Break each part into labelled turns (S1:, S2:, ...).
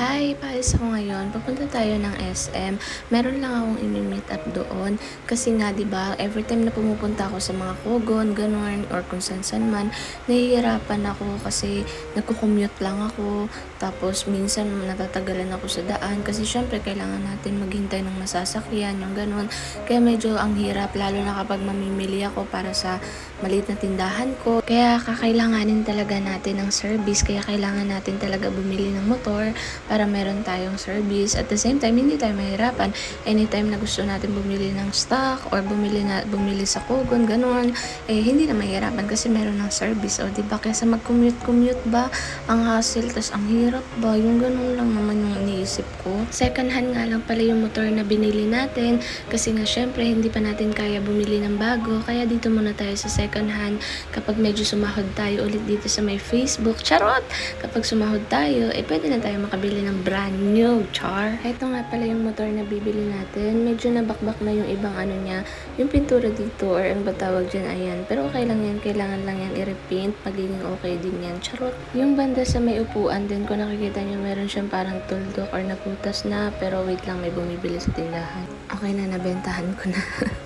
S1: Hi, paalis ako ngayon. Papunta tayo ng SM. Meron lang akong imi-meet up doon. Kasi nga, di ba, every time na pumupunta ako sa mga kogon, ganun, or kung saan-saan man, nahihirapan ako kasi nagko-commute lang ako. Tapos, minsan natatagalan ako sa daan. Kasi syempre, kailangan natin maghintay ng masasakyan, yung ganun. Kaya medyo ang hirap, lalo na kapag mamimili ako para sa maliit na tindahan ko. Kaya kakailanganin talaga natin ng service. Kaya kailangan natin talaga bumili ng motor para meron tayong service. At the same time, hindi tayo mahirapan. Anytime na gusto natin bumili ng stock or bumili na bumili sa Kogon, ganun, eh hindi na mahirapan kasi meron ng service. O di ba kaysa mag-commute-commute ba ang hassle, tas ang hirap ba? Yung ganun lang naman yung iniisip ko. Second hand nga lang pala yung motor na binili natin kasi nga syempre hindi pa natin kaya bumili ng bago. Kaya dito muna tayo sa second hand kapag medyo sumahod tayo ulit dito sa may Facebook. Charot! Kapag sumahod tayo, eh pwede na tayo makabili ng brand new. Char! Ito nga pala yung motor na bibili natin. Medyo nabakbak na yung ibang ano niya. Yung pintura dito or ang batawag dyan, ayan. Pero okay lang yan. Kailangan lang yan i-repaint. Magiging okay din yan. Charot! Yung banda sa may upuan din, kung nakikita nyo, meron siyang parang tuldok or naputas na. Pero wait lang, may bumibili sa tindahan. Okay na, nabentahan ko na.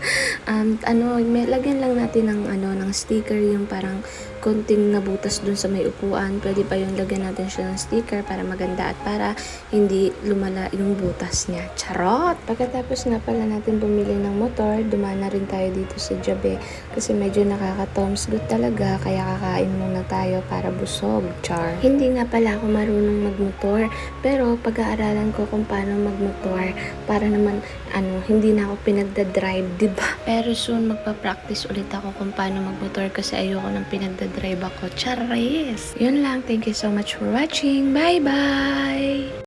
S1: um, ano, may, lagyan lang natin ng ano, ng sticker yung parang konting nabutas dun sa may upuan. Pwede pa yung lagyan natin siya ng sticker para maganda at para hindi lumala yung butas niya. Charot! Pagkatapos nga pala natin bumili ng motor, dumana rin tayo dito sa Jabe kasi medyo nakaka-toms good talaga kaya kakain muna tayo para busog. Char! Hindi nga pala ako marunong magmotor pero pag-aaralan ko kung paano magmotor para naman ano, hindi na ako pinagdadrive, di ba? Pero soon magpa-practice ulit ako kung paano magmotor kasi ayoko ng pinagdadrive ako. Charis! Yun lang. Thank you so much for watching. Bye-bye!